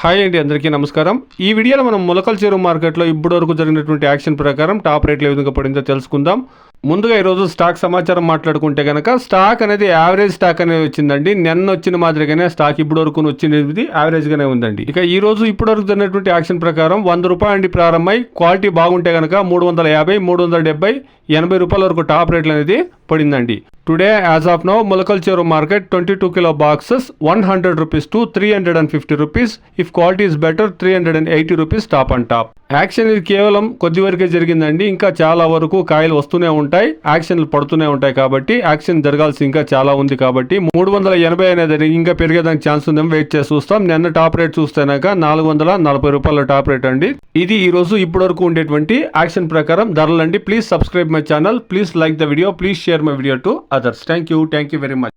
Hi అండి అందరికీ నమస్కారం. ఈ వీడియోలో మనం మొలకల చెరువు మార్కెట్లో ఇప్పటి వరకు జరిగినటువంటి యాక్షన్ ప్రకారం టాప్ రేట్లు ఏ విధంగా పడిందో తెలుసుకుందాం. ముందుగా ఈరోజు స్టాక్ సమాచారం మాట్లాడుకుంటే కనుక స్టాక్ అనేది యావరేజ్ స్టాక్ అనేది వచ్చిందండి. నిన్న వచ్చిన మాదిరిగానే స్టాక్ ఇప్పుడు వరకు వచ్చినది యావరేజ్గానే ఉందండి. ఇక ఈ రోజు ఇప్పటి వరకు జరిగినటువంటి యాక్షన్ ప్రకారం వంద రూపాయల నుండి ప్రారంభమై క్వాలిటీ బాగుంటే కనుక మూడు వందల యాభై మూడు వందల డెబ్బై ఎనభై రూపాయల వరకు టాప్ రేట్లు అనేది పడిందండి. Today as of now Molakal Cheruvu market twenty two kilo boxes one hundred rupees to three hundred and fifty rupees if quality is better three hundred and eighty rupees top and top auction ఇది కేవలం కొద్ది వరకే జరిగిందండి ఇంకా చాలా వరకు కాయలు వస్తూనే ఉంటాయి యాక్షన్లు పడుతూనే ఉంటాయి కాబట్టి యాక్షన్ జరగాల్సి ఇంకా చాలా ఉంది కాబట్టి మూడు వందల ఎనభై అనేది ఇంకా పెరిగేదానికి ఛాన్స్ ఉందేమో వెయిట్ చేసి చూస్తాం. నిన్న టాప్ రేట్ చూస్తేనాక నాలుగు వందల నలభై రూపాయల టాప్ రేట్ అండి. ఇది ఈ రోజు ఇప్పటి వరకు ఉండేటువంటి యాక్షన్ ప్రకారం ధరలండి. Please subscribe my channel please like the video please share my video to others. Thank you. Thank you very much.